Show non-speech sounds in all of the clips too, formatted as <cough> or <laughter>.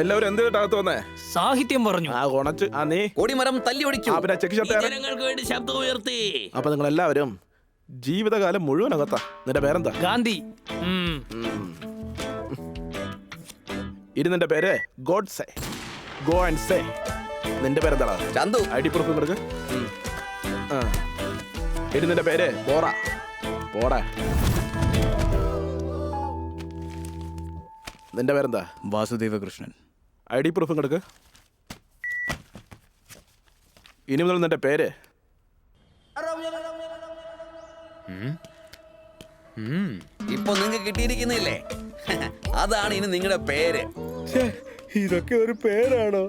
എല്ലാവരും എന്ത് കേട്ടകത്ത് വന്നേ? സാഹിത്യം പറഞ്ഞു. ആ ഉണച്ച്. ആ നീ. കൊടിമരം തല്ലി ഒടിച്ചു ആ പിന്നെ ചെക്ക് ഷർട്ട് ജനങ്ങൾക്ക് വേണ്ടി ശബ്ദം ഉയർത്തി. അപ്പൊ നിങ്ങൾ എല്ലാവരും ജീവിതകാലം മുഴുവൻ അകത്താ നിന്റെ പേരെന്താ? ഗാന്ധി. ഉം. ഇനി നിന്റെ പേര് god say. Go and say. നിന്റെ പേരെന്താടാ? ചന്തു. ഐ ഡി പ്രൂഫ് കൊടുക്ക് ആ. ഇനി നിന്റെ പേര് പോറ പോടാ നിന്റെ പേരെന്താ? വാസുദേവകൃഷ്ണൻ. ഐ ഡി പ്രൂഫും കൊടുക്ക്. ഇനി മുതൽ നിന്റെ പേര്. ഇപ്പൊ നിങ്ങൾക്ക് കിട്ടിയിരിക്കുന്നില്ലേ <laughs> അതാണ് ഇനി നിങ്ങളുടെ പേര്. ഇതൊക്കെ ഒരു പേരാണോ?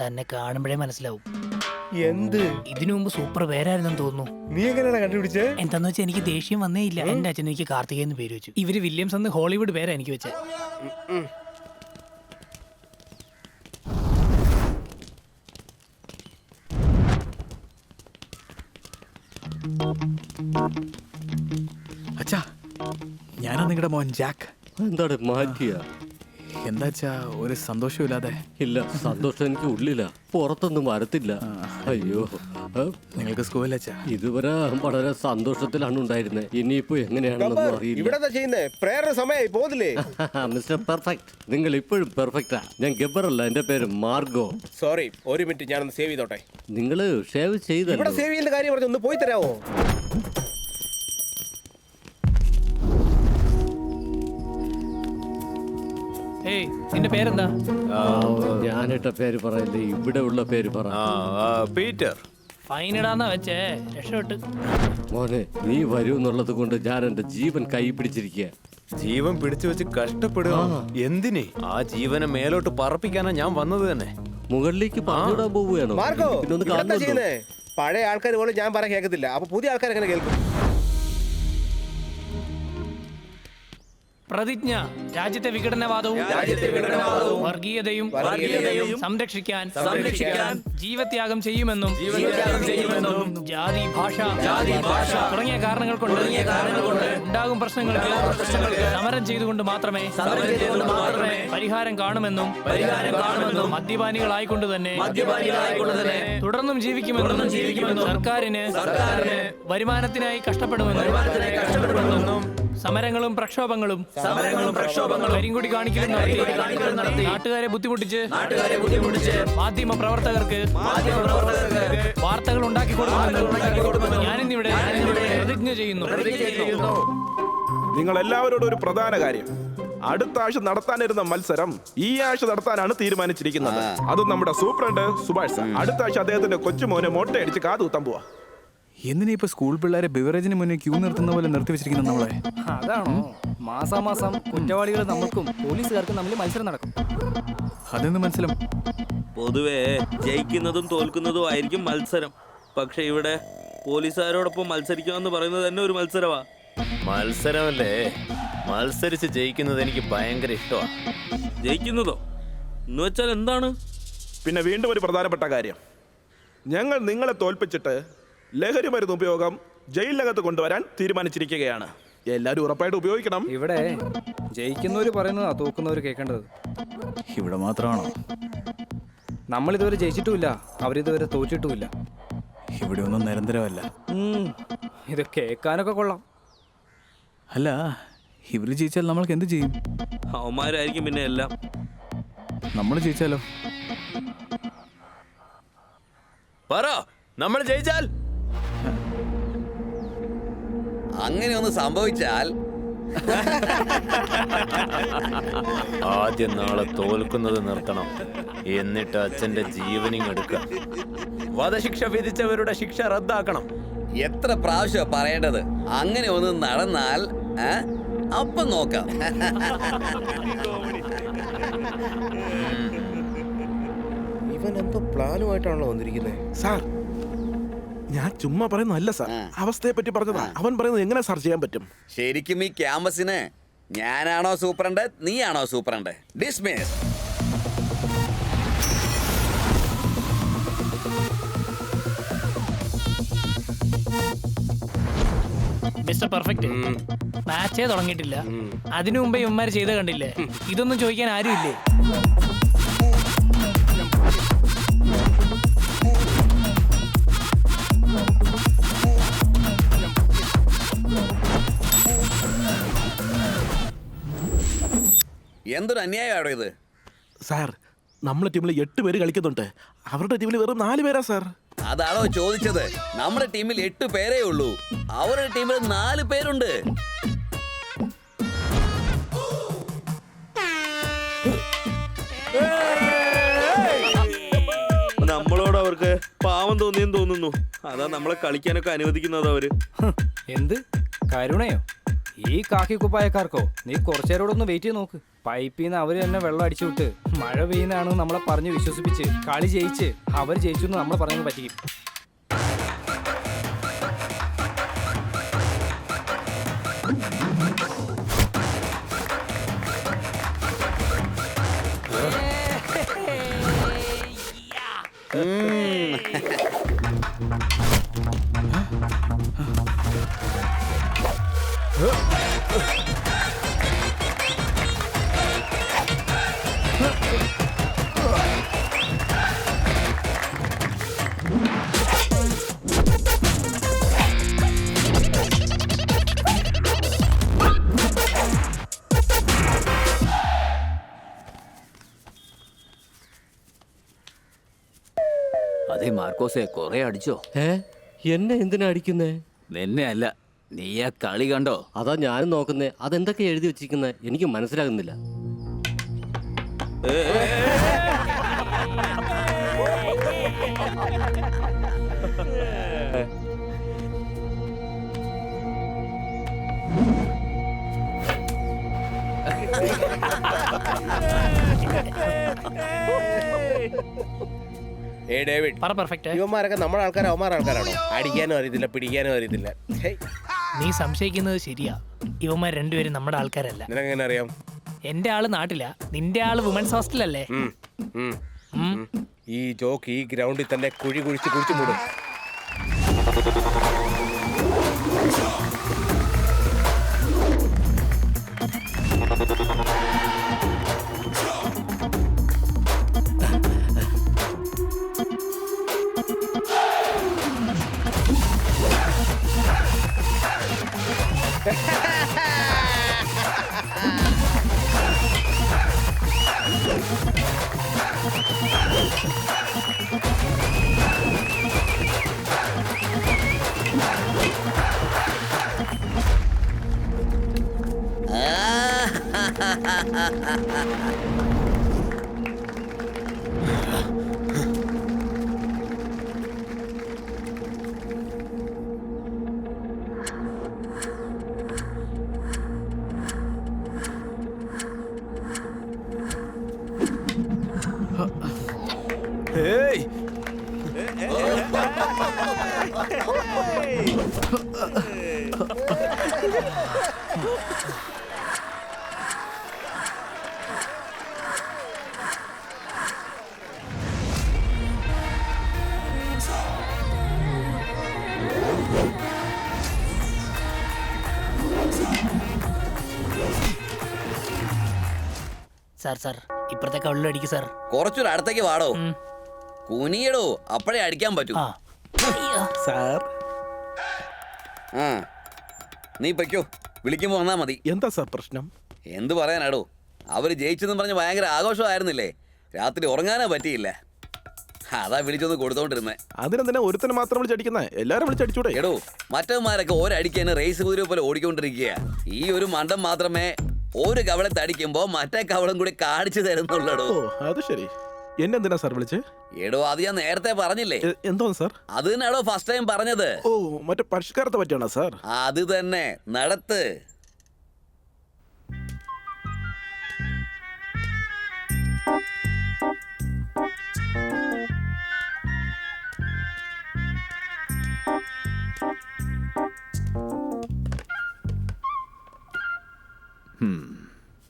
തന്നെ കാണുമ്പോഴേ മനസ്സിലാവും. എന്ത്? ഇതിനു മുമ്പ് സൂപ്പർ പേരായിരുന്നെന്ന് തോന്നുന്നു. നീ എങ്ങനെയാണ് കണ്ടുപിടിച്ചേ? എന്താന്ന് വെച്ചാൽ എനിക്ക് ദേഷ്യം വന്നേ ഇല്ല. എന്റെ അച്ഛൻ എനിക്ക് കാർത്തികേയൻ എന്ന് പേര് വെച്ചു. ഇവർ വില്യംസ് എന്ന് ഹോളിവുഡ് പേരാ എനിക്ക് വെച്ചത് അച്ഛാ ഞാനാ നിങ്ങളുടെ മോൻ ജാക്ക്. എന്താണ് മാറ്റിയ? എന്താച്ചാ ഒരു സന്തോഷമില്ലാതെ? ഇല്ല സന്തോഷം എനിക്ക് ഉള്ളില്ല. പുറത്തൊന്നും വരത്തില്ല. അയ്യോ. ഏ, നിങ്ങൾക്ക് സ്കൂളിൽ അച്ഛാ? ഇതുവരെ വളരെ സന്തോഷത്തിലാണ് ഉണ്ടായിരുന്നത് ഇനിയിപ്പോ എങ്ങനെയാണെന്നൊന്നും അറിയില്ല. ഇവിടെ ചെയ്യുന്നേ? പ്രേയർ സമയമായി പോകുന്നില്ലേ <laughs> മിസ്റ്റർ പെർഫെക്റ്റ്. നിങ്ങൾ ഇപ്പോഴും പെർഫെക്റ്റാ. ഞാൻ ഗബ്ബറല്ല എന്റെ പേര് മാർഗോ. സോറി ഒരു മിനിറ്റ് ഞാനൊന്ന് സേവ് ചെയ്തോട്ടെ. നിങ്ങൾ ഷേവ് ഇവിടെ ചെയ്തല്ലോ സേവ് ചെയ്യുന്ന കാര്യം പറഞ്ഞു ഒന്ന് പോയി തരാമോ ഏയ് നിന്റെ പേരെന്താ? ഞാനിട്ട പേര് പറയല്ലേ ഇവിടെ ഉള്ള പേര് പറ. പീറ്റർ. ഫൈൻ ഇടാന്നാ വെച്ചേ രക്ഷപ്പെട്ട്. മോനെ നീ വരൂ എന്നുള്ളത് കൊണ്ട് ഞാൻ എന്റെ ജീവൻ കൈ പിടിച്ചിരിക്കുക ജീവൻ പിടിച്ചു വെച്ച് കഷ്ടപ്പെടുക. എന്തിനെ? ആ ജീവനെ മേലോട്ട് പറപ്പിക്കാനാ ഞാൻ വന്നത് തന്നെ. മുകളിലേക്ക് പറഞ്ഞിടാൻ പോവുകയാണോ? പഴയ ആൾക്കാർ പോലും ഞാൻ പറയാൻ കേൾക്കത്തില്ല. അപ്പൊ പുതിയ ആൾക്കാർ എങ്ങനെ കേൾക്കും? പ്രതിജ്ഞ രാജ്യത്തെ വിഘടനവാദവും വർഗീയതയും സംരക്ഷിക്കാൻ സംരക്ഷിക്കാൻ ജീവത്യാഗം ചെയ്യുമെന്നും ജാതി ഭാഷ തുടങ്ങിയ കാരണങ്ങൾ കൊണ്ട് ഉണ്ടാകും പ്രശ്നങ്ങൾക്ക് സമരം ചെയ്തുകൊണ്ട് മാത്രമേ പരിഹാരം കാണുമെന്നും പരിഹാരം കാണുമെന്നും മദ്യപാനികളായിക്കൊണ്ട് തന്നെ തുടർന്നും ജീവിക്കുമെന്നും ജീവിക്കുമെന്നും സർക്കാരിന് വരുമാനത്തിനായി കഷ്ടപ്പെടുമെന്നും സമരങ്ങളും പ്രക്ഷോഭങ്ങളും സമരങ്ങളും പ്രക്ഷോഭങ്ങളും കരിങ്കുടി കാണിക്കലും നടത്തി. നാട്ടുകാരെ ബുദ്ധിമുട്ടിച്ച് നാട്ടുകാരെ ബുദ്ധിമുട്ടിച്ച് മാധ്യമ പ്രവർത്തകർക്ക് മാധ്യമ പ്രവർത്തകർക്ക് വാർത്തകൾ ഉണ്ടാക്കി കൊടുക്കുന്നു ഞാനിന്നിവിടെ പ്രതിജ്ഞ ചെയ്യുന്നു. നിങ്ങൾ എല്ലാവരോടും ഒരു പ്രധാന കാര്യം. അടുത്ത ആഴ്ച നടത്താനിരുന്ന മത്സരം ഈ ആഴ്ച നടത്താനാണ് തീരുമാനിച്ചിരിക്കുന്നത്. അത് നമ്മുടെ സൂപ്രണ്ട് സുഭാഷ്. അടുത്ത ആഴ്ച അദ്ദേഹത്തിന്റെ കൊച്ചുമോനെ മൊട്ടയടിച്ച് കാതുകുത്താൻ പോവാ. എന്തിനാ ഇപ്പൊ സ്കൂൾ പിള്ളേരെ ബിവറേജിന് മുന്നേ ക്യൂ നിർത്തുന്ന പോലെ നിർത്തി വെച്ചിരിക്കുന്നു നമ്മളെ? അതാണോ? മാസാമാസം കുറ്റവാളികൾ നമുക്കും പോലീസുകാർക്കും തമ്മിൽ മത്സരം നടക്കും. അതെന്ന് മനസ്സിലും പൊതുവേ ജയിക്കുന്നതും തോൽക്കുന്നതും ആയിരിക്കും മത്സരം. പക്ഷെ ഇവിടെ പോലീസുകാരോടൊപ്പം മത്സരിക്കുക എന്ന് പറയുന്നത് തന്നെ ഒരു മത്സരമാ. മത്സരമല്ലേ? മത്സരിച്ച് ജയിക്കുന്നത് എനിക്ക് ഭയങ്കര ഇഷ്ടമാണ് ജയിക്കുന്നതോ? എന്ന് വെച്ചാൽ എന്താണ്? പിന്നെ വീണ്ടും ഒരു പ്രധാനപ്പെട്ട കാര്യം. ഞങ്ങൾ നിങ്ങളെ തോൽപ്പിച്ചിട്ട് ലഹരി മരുന്ന് ഉപയോഗം ജയിലിനകത്ത് കൊണ്ടുവരാൻ തീരുമാനിച്ചിരിക്കുകയാണ്. എല്ലാവരും ഉറപ്പായിട്ട് ഉപയോഗിക്കണം. ഇവിടെ ജയിക്കുന്നവര് പറയുന്നതാ തോക്കുന്നവര് കേൾക്കേണ്ടത്. ഇവിടെ മാത്രമാണോ? നമ്മൾ ഇതുവരെ ജയിച്ചിട്ടുമില്ല അവരിതുവരെ തോറ്റിട്ടുമില്ല. ഇവിടെ ഒന്നും നിരന്തരമല്ല. ഉം, ഇത് കേൾക്കാനൊക്കെ കൊള്ളാം. അല്ല ഇവർ ജയിച്ചാൽ നമ്മൾക്ക് എന്ത് ചെയ്യും? അവന്മാരായിരിക്കും പിന്നെ എല്ലാം. നമ്മൾ ജയിച്ചാലോ? പറ നമ്മൾ ജയിച്ചാൽ അങ്ങനെ ഒന്ന് സംഭവിച്ചാൽ ആദ്യം നാളെ തോൽക്കുന്നത് നിർത്തണം. എന്നിട്ട് അച്ഛന്റെ ജീവനിങ് എടുക്കാം വധശിക്ഷ വിധിച്ചവരുടെ ശിക്ഷ റദ്ദാക്കണം. എത്ര പ്രാവശ്യ പറയേണ്ടത്? അങ്ങനെ ഒന്ന് നടന്നാൽ അപ്പൊ അപ്പം നോക്കാം. ഇവൻ എന്തോ പ്ലാനുമായിട്ടാണല്ലോ വന്നിരിക്കുന്നത് സാർ ഞാൻ ചുമ്മാ പറയുന്നതല്ല സാർ. അവസ്ഥയെ പറ്റി പറഞ്ഞതാ. അവൻ പറയുന്നത് എങ്ങനെ സാർ ചെയ്യാൻ പറ്റും? ശരിക്കും ഈ ക്യാമ്പസിന് ഞാനാണോ സൂപ്രണ്ട് നീയാണോ സൂപ്രണ്ട്? Dismiss mister perfect. മാച്ചേ തുടങ്ങിയിട്ടില്ല. അതിനു മുമ്പേ ഇവന്മാർ ചെയ്ത് കണ്ടില്ലേ? ഇതൊന്നും ചോദിക്കാൻ ആരുമില്ലേ? എന്തൊരു അന്യായമാണോ ഇത്? സാർ നമ്മളെ ടീമിൽ എട്ട് പേര് കളിക്കുന്നുണ്ട്. അവരുടെ ടീമിൽ വെറും നാല് പേരാ സാർ. അതാണോ ചോദിച്ചത്? നമ്മുടെ ടീമിൽ എട്ട് പേരേ ഉള്ളൂ. അവരുടെ ടീമിൽ നാല് പേരുണ്ട്. നമ്മളോട് അവർക്ക് പാവം തോന്നിയെന്ന് തോന്നുന്നു. അതാ നമ്മളെ കളിക്കാനൊക്കെ അനുവദിക്കുന്നത് അവർ എന്ത്? കരുണയോ? ഈ കാക്കി കുപ്പായക്കാർക്കോ നീ കുറച്ചേരോടൊന്ന് വെയിറ്റ് ചെയ്ത് നോക്ക്. പൈപ്പിൽ നിന്ന് അവർ തന്നെ വെള്ളം അടിച്ചു വിട്ട് മഴ പെയ്യുന്നതാണ് നമ്മളെ പറഞ്ഞ് വിശ്വസിപ്പിച്ച് കളി ജയിച്ച് അവർ ജയിച്ചു എന്ന് നമ്മളെ പറഞ്ഞു പറ്റിക്കും. അതെ മാർക്കോസെ കൊറേ അടിച്ചോ? ഏ? എന്നെ എന്തിനാ അടിക്കുന്നേ? നിന്നെ അല്ല നീ ആ കളി കണ്ടോ? അതാ ഞാനും നോക്കുന്നേ. അതെന്തൊക്കെ എഴുതി വെച്ചിരിക്കുന്ന? എനിക്ക് മനസ്സിലാകുന്നില്ല. ഏ ഡേവിഡ് പറ പെർഫെക്റ്റ് ഇവന്മാരൊക്കെ നമ്മുടെ ആൾക്കാർ അവന്മാരുടെ ആൾക്കാരാണോ അടിക്കാനും അറിയത്തില്ല പിടിക്കാനും അറിയത്തില്ല. ഹേയ്, നീ സംശയിക്കുന്നത് ശരിയാ. ഇവന്മാർ രണ്ടുപേരും നമ്മുടെ ആൾക്കാരല്ല. നിനക്കെങ്ങനെ അറിയാം എന്റെ ആൾ നാട്ടില. നിന്റെ ആൾ വുമൻസ് ഹോസ്റ്റലല്ലേ ഉം, ഉം. ഉം. ഈ ജോക്ക് ഈ ഗ്രൗണ്ടിൽ തന്നെ കുഴി കുഴിച്ച് കുഴിച്ചു മൂടും. ഏയ് സാർ സാർ ഇപ്പഴത്തെ കള്ളിലടിക്ക് സാർ. കുറച്ചൊരു അടുത്തേക്ക് വാടോ. കുനിയടോ അപ്പോഴേ അടിക്കാൻ പറ്റൂ. ആ. സാർ. ആ നീ പൊയ്ക്കോ. വിളിക്കുമ്പോ വന്നാ മതി. എന്താ സാർ പ്രശ്നം? എന്ത് പറയാനാടോ? അവർ ജയിച്ചെന്ന് പറഞ്ഞ് ഭയങ്കര ആഘോഷമായിരുന്നില്ലേ? രാത്രി ഉറങ്ങാനേ പറ്റിയില്ല. അതാ വിളിച്ചൊന്ന് കൊടുത്തോണ്ടിരുന്നേ. അതിനെന്തിനാ ഒരുത്തനെ മാത്രം വിളിച്ചടിക്കുന്നേ എല്ലാരും വിളിച്ചടിച്ചൂടെ എടോ മറ്റവന്മാരൊക്കെ ഒരടിക്കാൻ റേസ് കുതിര പോലെ ഓടിക്കൊണ്ടിരിക്കുക ഈ ഒരു മണ്ടം മാത്രമേ ഒരു കവളെ തടിക്കുമ്പോ മറ്റേ കവളം കൂടി കാണിച്ചു തരുന്നുള്ളടോ ഓ അത് ശരി. എന്നെന്തിനാ സാർ വിളിച്ച്? എടോ അത് ഞാൻ നേരത്തെ പറഞ്ഞില്ലേ. എന്തോ എന്തോന്ന് സാർ അത് തന്നെയാണോ ഫസ്റ്റ് ടൈം പറഞ്ഞത്? ഓ മറ്റേ പരിഷ്കാരത്തെ പറ്റിയാണോ സാർ അത് തന്നെ. നടത്ത്.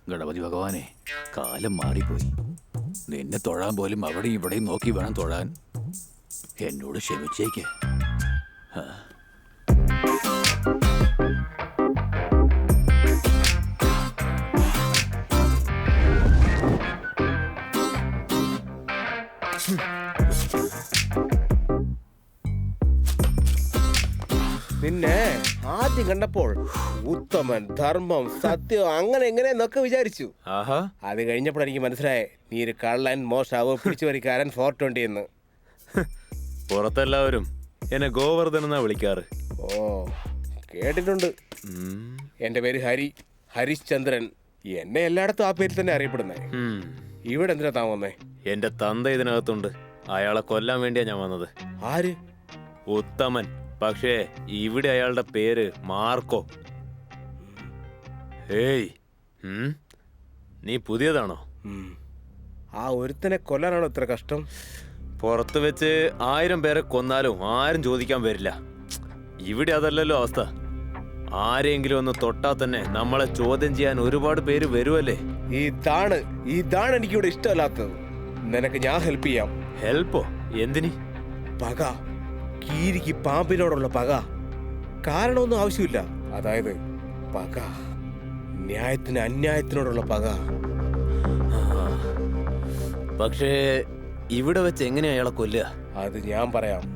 ഗണപതി ഭഗവാനെ കാലം മാറിപ്പോയി. നിന്നെ തൊഴാൻ പോലും അവിടെ ഇവിടെയും നോക്കി വേണം തൊഴാൻ. എന്നോട് ക്ഷമിച്ചേക്ക്. Hmm. പിന്നെ ആദ്യം കണ്ടപ്പോൾ ഉത്തമൻ ധർമ്മം സത്യം അങ്ങനെ എങ്ങനെയെന്നൊക്കെ വിചാരിച്ചു. അത് കഴിഞ്ഞപ്പോൾ എനിക്ക് മനസ്സിലായേ നീ ഒരു കള്ളൻ മോഷാവ് പിടിച്ചുപറിക്കാരൻ ഫോർ ട്വന്റി എന്ന്. പുറത്തെല്ലാവരും എന്നെ ഗോവർദ്ധൻ എന്നാ വിളിക്കാറ്. ഓ കേട്ടിട്ടുണ്ട്. എന്റെ പേര് ഹരി ഹരിശ്ചന്ദ്രൻ. എന്നെ എല്ലായിടത്തും ആ പേരിൽ തന്നെ അറിയപ്പെടുന്നേ. ഇവിടെ എന്തിനാ താൻ വന്നേ? എന്റെ തന്ത ഇതിനകത്തുണ്ട്. അയാളെ കൊല്ലാൻ വേണ്ടിയാ ഞാൻ വന്നത്. ആര്? ഉത്തമൻ. പക്ഷേ ഇവിടെ അയാളുടെ പേര് മാർക്കോ. ഏയ് നീ പുതിയതാണോ? ആ ഒരുത്തനെ കൊല്ലാനാണോ ഇത്ര കഷ്ടം? പുറത്ത് വെച്ച് ആയിരം പേരെ കൊന്നാലും ആരും ചോദിക്കാൻ വരില്ല. ഇവിടെ അതല്ലല്ലോ അവസ്ഥ. ആരെങ്കിലും ഒന്ന് തൊട്ടാ തന്നെ നമ്മളെ ചോദ്യം ചെയ്യാൻ ഒരുപാട് പേര് വരുമല്ലേ ഇതാണ് ഇതാണ് എനിക്കിവിടെ ഇഷ്ടമല്ലാത്തത്. നിനക്ക് ഞാൻ ഹെൽപ്പ് ചെയ്യാം. ഹെൽപ്പോ എന്തിനി? പക. കീരിക്ക് പാമ്പിനോടുള്ള പക. കാരണമൊന്നും ആവശ്യമില്ല. അതായത് പക. ന്യായത്തിന് അന്യായത്തിനോടുള്ള പക. പക്ഷേ ഇവിടെ വെച്ച് എങ്ങനെയാ അയാളെ കൊല്ലുക? അത് ഞാൻ പറയാം.